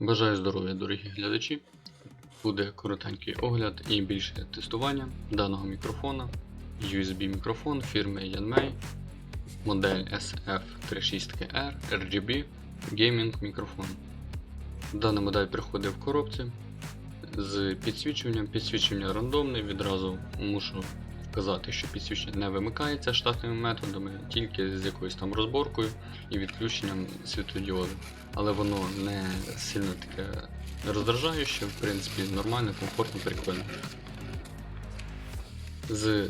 Бажаю здоров'я, дорогі глядачі. Буде коротенький огляд і більше тестування даного мікрофона. USB мікрофон фірми Yanmei, модель SF36R RGB Gaming мікрофон. Дана модель приходить в коробці з підсвічуванням. Підсвічування рандомне. Відразу мушу вказати, що підсвічення не вимикається штатними методами, тільки з якоюсь там розборкою і відключенням світлодіоду. Але воно не сильно таке роздражаюче, в принципі, нормально, комфортно, прикольно. З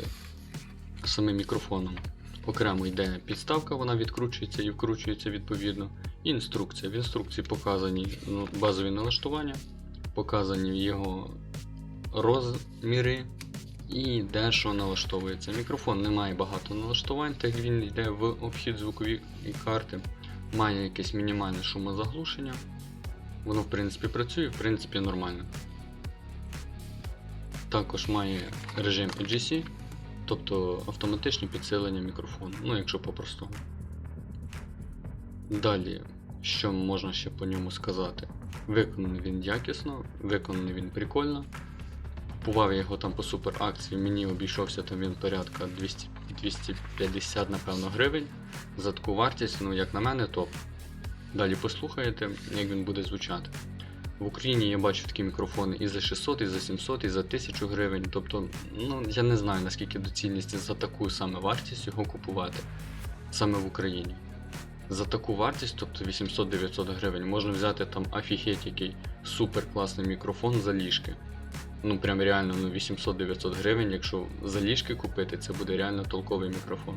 самим мікрофоном окремо йде підставка, вона відкручується і вкручується відповідно. І інструкція. В інструкції показані ну, базові налаштування, показані його розміри і де що налаштовується. Мікрофон не має багато налаштувань, так він йде в обхід звукової карти. Має якесь мінімальне шумозаглушення. Воно в принципі працює, в принципі нормально. Також має режим EGC, тобто автоматичне підсилення мікрофону, ну якщо по-простому. Далі, що можна ще по ньому сказати? Виконаний він якісно, виконаний він прикольно. Купував я його там по супер акції, мені обійшовся там він порядка 200, 250 напевно гривень. За таку вартість, ну як на мене, топ. Далі послухаєте, як він буде звучати. В Україні я бачу такі мікрофони і за 600, і за 700, і за 1000 гривень. Тобто, ну я не знаю наскільки доцільність за таку саме вартість його купувати саме в Україні. За таку вартість, тобто 800-900 гривень, можна взяти там офігеть який супер класний мікрофон за ліжки. Ну прям реально ну 800-900 гривень, якщо за ліжки купити, це буде реально толковий мікрофон.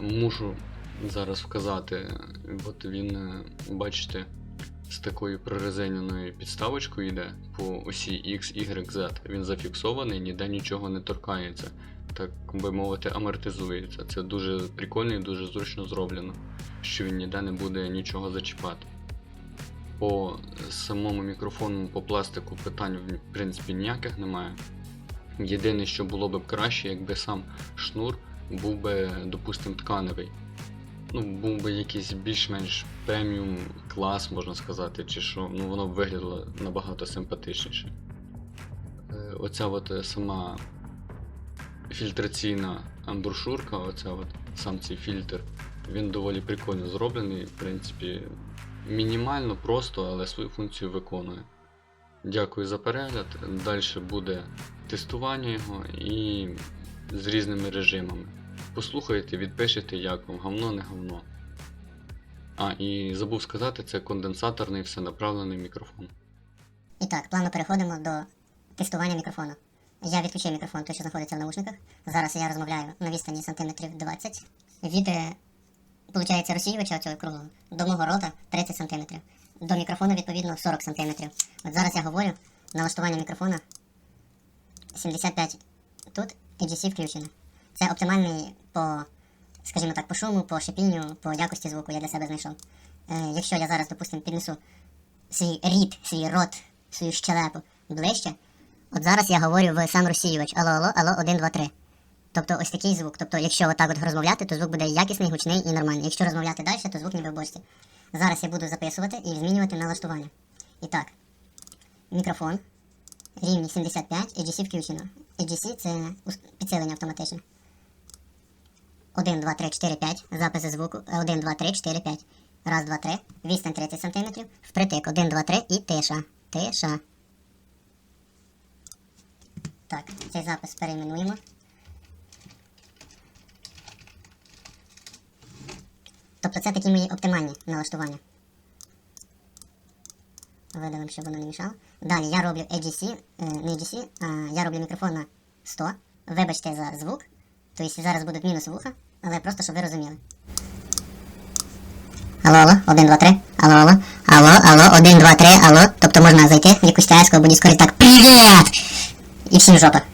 Мушу зараз вказати, от він, е, бачите, з такою прорезиненою підставочкою йде по осі X, Y, Z. Він зафіксований, ніде нічого не торкається. Так би мовити, амортизується. Це дуже прикольно і дуже зручно зроблено, що він ніде не буде нічого зачіпати. По самому мікрофону, по пластику питань в принципі ніяких немає. Єдине, що було б краще, якби сам шнур був би, допустим, тканевий. Ну, був би якийсь більш-менш преміум клас, можна сказати, чи що, ну воно б виглядало набагато симпатичніше. Е, Оця от е, сама фільтраційна амбушурка, оця от, сам цей фільтр, він доволі прикольно зроблений, в принципі, мінімально просто, але свою функцію виконує. Дякую за перегляд. Далі буде тестування його і з різними режимами. Послухайте, відпишете, як вам, говно не говно. А, і забув сказати, це конденсаторний всенаправлений мікрофон. І так, плавно переходимо до тестування мікрофону. Я відключив мікрофон, той, що знаходиться в наушниках. Зараз я розмовляю на відстані сантиметрів 20. Від, е, получається, розсіювача цього круглого до мого рота 30 сантиметрів. До мікрофону, відповідно, 40 сантиметрів. От зараз я говорю, налаштування мікрофона 75 тут, EGC включено. Це оптимальний по, скажімо так, по шуму, по шипінню, по якості звуку я для себе знайшов. Е, якщо я зараз, допустимо, піднесу свій рід, свій рот, свою щелепу ближче. От зараз я говорю в сам розсіювач. Алло, алло, алло, 1, 2, 3. Тобто ось такий звук. Тобто, якщо отак от розмовляти, то звук буде якісний, гучний і нормальний. Якщо розмовляти далі, то звук ніби в бочці. Зараз я буду записувати і змінювати налаштування. І так, мікрофон. Рівні 75, EGC включено. EGC це підсилення автоматичне. 1, 2, 3, 4, 5. Записи звуку. 1, 2, 3, 4, 5. Раз, два, три. Відстань 30 см. Впритик. 1, 2, 3 і тиша. Тиша. Так, цей запис перейменуємо. Тобто це такі мої оптимальні налаштування. Видалимо, щоб воно не мішало. Далі я роблю EGC, е, не EGC, а я роблю мікрофон на 100. Вибачте за звук. Тобто зараз будуть мінус вуха, але просто щоб ви розуміли. Алло, алло, 1, 2, 3, алло, алло, алло, алло, 1, 2, 3, алло. Тобто можна зайти в якусь або дискорі так, привіт! І всім жопа.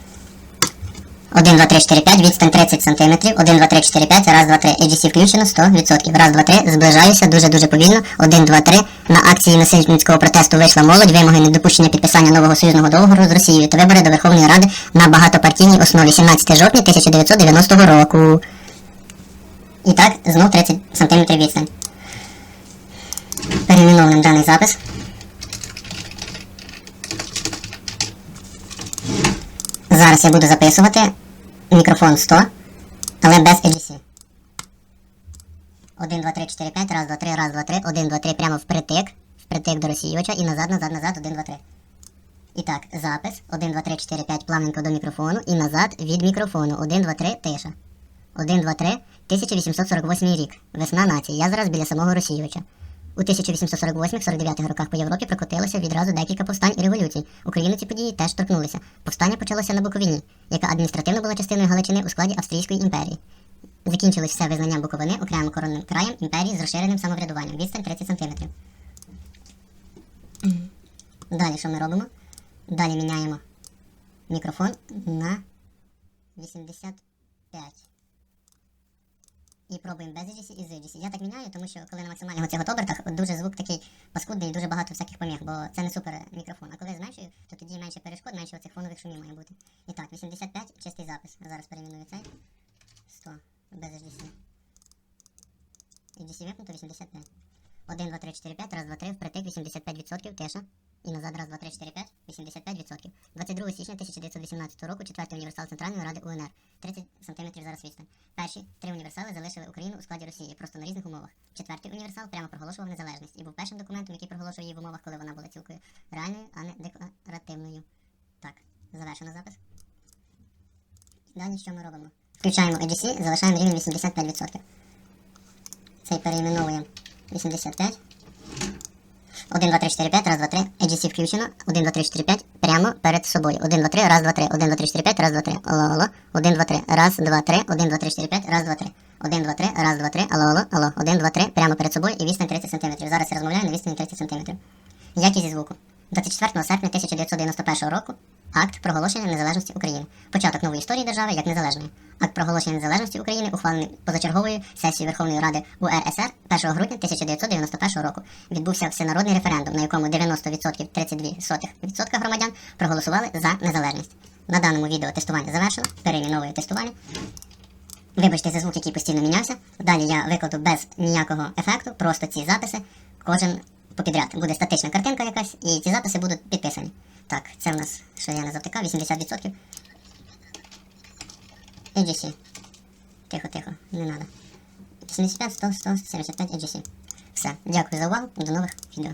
1, 2, 3, 4, 5, відстань 30 см, 1, 2, 3, 4, 5, раз, 2, 3, AGC включено 100%. Раз, 2, 3, зближаюся дуже-дуже повільно. 1, 2, 3. На акції насильницького протесту вийшла молодь, вимоги недопущення підписання нового союзного договору з Росією та вибори до Верховної Ради на багатопартійній основі 17 жовтня 1990 року. І так, знов 30 см відстань. Перейменовуємо даний запис. Зараз я буду записувати мікрофон 100, але без AGC. 1, 2, 3, 4, 5, раз, два, три, раз, два, три, 1, 2, 3, прямо впритик, впритик до розсіювача і назад, назад, назад, 1, 2, 3. І так, запис 1, 2, 3, 4, 5 плавненько до мікрофону і назад від мікрофону 1, 2, 3, тиша. 1, 2, 3, 1848 рік. Весна нації. Я зараз біля самого розсіювача. У 1848-49 роках по Європі прокотилося відразу декілька повстань і революцій. Україну ці події теж торкнулися. Повстання почалося на Буковині, яка адміністративно була частиною Галичини у складі Австрійської імперії. Закінчилось все визнанням Буковини окремим коронним краєм імперії з розширеним самоврядуванням. Відстань 30 см. Далі що ми робимо? Далі міняємо мікрофон на 85. І пробуємо без EGC і з EGC. Я так міняю, тому що коли на максимальних цих обертах дуже звук такий паскудний і дуже багато всяких поміг, бо це не супер мікрофон. А коли зменшую, то тоді менше перешкод, менше оцих фонових шумів має бути. І так, 85 чистий запис. Зараз переміную цей. 100 без EGC. EGC випнуто 85. 1, 2, 3, 4, 5, раз, 2, 3, впритик 85% тиша. І назад, раз, два, три, чотири, п'ять, 85%. 22 січня 1918 року, четвертий універсал Центральної Ради УНР. 30 см зараз відстань. Перші три універсали залишили Україну у складі Росії, просто на різних умовах. Четвертий універсал прямо проголошував незалежність і був першим документом, який проголошував її в умовах, коли вона була цілкою реальною, а не декларативною. Так, завершено запис. Далі що ми робимо? Включаємо EGC, залишаємо рівень 85%. Цей переіменовуємо 85. 1, 2, 3, 4, 5, раз, два, три. EGC включено. 1, 2, 3, 4, 5. Прямо перед собою. 1, 2, 3, раз, два, три. 1, 2, 3, 4, 5, раз, два, три. Алло, алло. 1, 2, 3, раз, два, три. 1, 2, 3, 4, 5, раз, два, три. 1, 2, 3, раз, два, три. Алло, алло, алло. 1, 2, 3. Прямо перед собою і відстань 30 см. Зараз я розмовляю на відстані 30 см. Якість зі звуку. 24 серпня 1991 року акт проголошення незалежності України. Початок нової історії держави як незалежної. Акт проголошення незалежності України ухвалений позачерговою сесією Верховної Ради УРСР 1 грудня 1991 року. Відбувся всенародний референдум, на якому 90% 32% громадян проголосували за незалежність. На даному відео тестування завершено. Перейменовую тестування. Вибачте за звук, який постійно мінявся. Далі я викладу без ніякого ефекту, просто ці записи. Кожен попідряд буде статична картинка якась, і ці записи будуть підписані. Так, це в нас, не завтикав, 80%. AGC. Тихо, тихо, не надо. 85, 100, 100, 75 AGC. Все, дякую за увагу, до нових відео.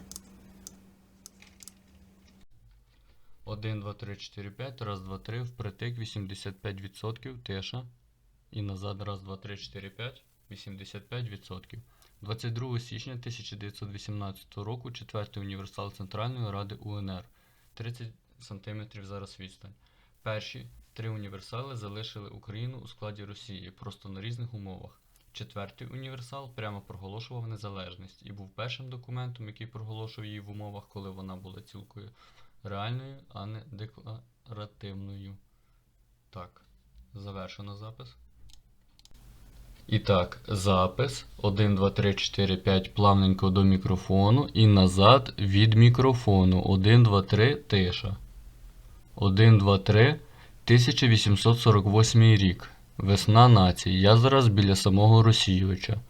1, 2, 3, 4, 5, раз, два, три, впритик 85%, тиша. І назад, раз, два, три, 4, 5, 85%. 22 січня 1918 року, четвертий універсал Центральної Ради УНР. 30 см зараз відстань. Перші три універсали залишили Україну у складі Росії, просто на різних умовах. Четвертий універсал прямо проголошував незалежність і був першим документом, який проголошував її в умовах, коли вона була цілкою реальною, а не декларативною. Так, завершено запис. І так, запис 1, 2, 3, 4, 5 плавненько до мікрофону і назад від мікрофону. 1, 2, 3, тиша. 1, 2, 3, 1848 рік. Весна нації. Я зараз біля самого розсіювача.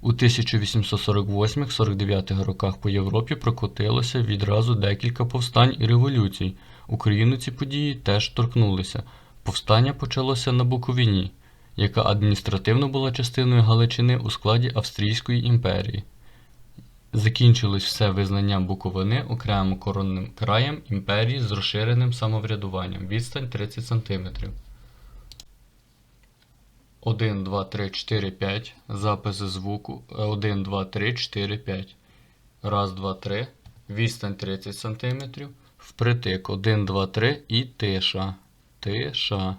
У 1848-49 роках по Європі прокотилося відразу декілька повстань і революцій. Україну ці події теж торкнулися. Повстання почалося на Буковині, яка адміністративно була частиною Галичини у складі Австрійської імперії. Закінчилось все визнанням Буковини окремим коронним краєм імперії з розширеним самоврядуванням. Відстань 30 см. 1, 2, 3, 4, 5. Записи звуку. 1, 2, 3, 4, 5. Раз, два, три. Відстань 30 см. Впритик 1, 2, 3 і тиша. Тиша.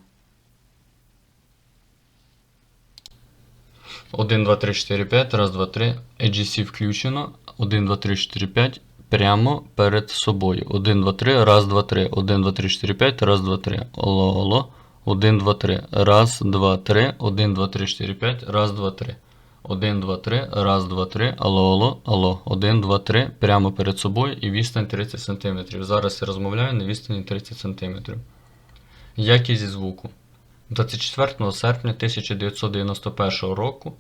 1, 2, 3, 4, 5. Раз, два, три. AGC включено. 1, 2, 3, 4, 5. Прямо перед собою. 1, 2, 3. Раз, два, три. 1, 2, 3, 4, 5. Раз, два, три. Алло, алло. 1, 2, 3. Раз, два, три. 1, 2, 3, 4, 5. Раз, два, три. 1, 2, 3. Раз, два, три. Алло, алло, алло. 1, 2, 3. Прямо перед собою і відстань 30 см. Зараз я розмовляю на відстані 30 см. Якість звуку. 24 серпня 1991 року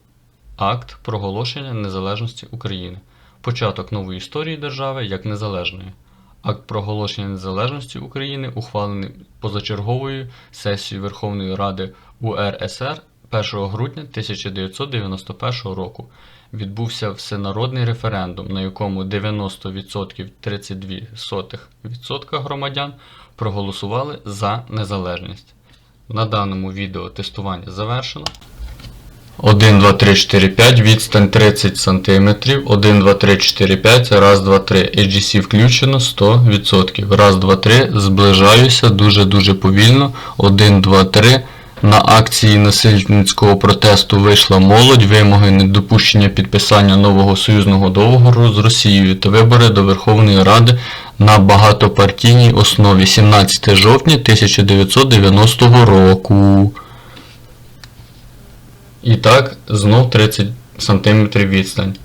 Акт проголошення незалежності України. Початок нової історії держави як незалежної. Акт проголошення незалежності України ухвалений позачерговою сесією Верховної Ради УРСР 1 грудня 1991 року. Відбувся всенародний референдум, на якому 90% 32% громадян проголосували за незалежність. На даному відео тестування завершено. 1, 2, 3, 4, 5, відстань 30 см, 1, 2, 3, 4, 5, раз, 2, 3, AGC включено 100%. Раз, 2, 3, зближаюся дуже-дуже повільно. 1, 2, 3. На акції насильницького протесту вийшла молодь, вимоги недопущення підписання нового союзного договору з Росією та вибори до Верховної Ради на багатопартійній основі 17 жовтня 1990 року. І так, знов 30 см відстань.